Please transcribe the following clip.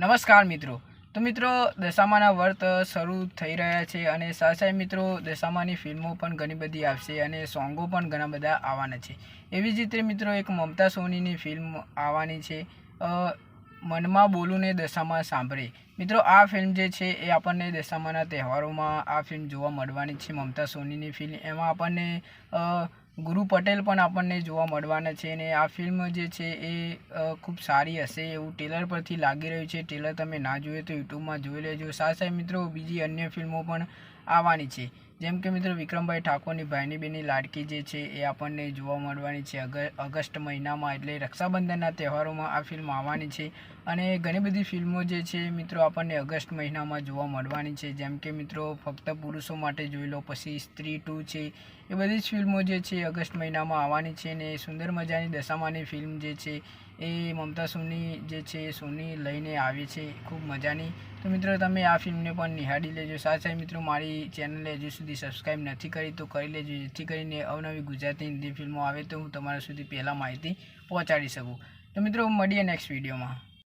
નમસ્કાર મિત્રો. તો મિત્રો, દશામાના વર્ત શરૂ થઈ રહ્યા છે અને સાથે મિત્રો, દશામાની ફિલ્મો પણ ઘણી બધી આવશે અને સોંગો પણ ઘણા બધા આવવાના છે. એવી જ રીતે મિત્રો, એક મમતા સોનીની ફિલ્મ આવવાની છે. મનમાં બોલું ને દશામાં સાંભળે. મિત્રો, આ ફિલ્મ જે છે એ આપણને દશામાના તહેવારોમાં આ ફિલ્મ જોવા મળવાની છે. મમતા સોનીની ફિલ્મ એમાં આપણને ગુરુ પટેલ પણ આપણને જોવા મળવાના છે અને આ ફિલ્મ જે છે એ ખૂબ સારી હશે એવું ટેલર પરથી લાગી રહ્યું છે. ટેલર તમે ના જોઈએ તો યુટ્યુબમાં જોઈ લેજો. સાથે મિત્રો બીજી અન્ય ફિલ્મો પણ આવવાની છે. જેમ કે મિત્રો વિક્રમભાઈ ઠાકોરની ભાઈની બેની લાડકી જે છે એ આપણને જોવા મળવાની છે. ઓગસ્ટ મહિનામાં એટલે રક્ષાબંધનના તહેવારોમાં આ ફિલ્મ આવવાની છે. અને ઘણી બધી ફિલ્મો જે છે મિત્રો આપણને ઓગસ્ટ મહિનામાં જોવા મળવાની છે. જેમ કે મિત્રો ફક્ત પુરુષો માટે જોઈ લો, પછી સ્ત્રી ટુ છે. એ બધી જ ફિલ્મો જે છે ઓગસ્ટ મહિનામાં આવવાની છે અને સુંદર મજાની દશામાની ફિલ્મ જે છે એ મમતા સોની જે છે સોની લઈને આવી છે. ખૂબ મજાની તો મિત્રો, તમે આ ફિલ્મને પણ નિહાળી લેજો. સાથે મિત્રો, મારી ચેનલને હજુ સુધી સબસ્ક્રાઈબ નથી કરી તો કરી લેજો. જેથી કરીને અવનવી ગુજરાતી હિન્દી ફિલ્મો આવે તો હું તમારા સુધી પહેલાં માહિતી પહોંચાડી શકું. તો મિત્રો, મળીએ નેક્સ્ટ વિડીયોમાં.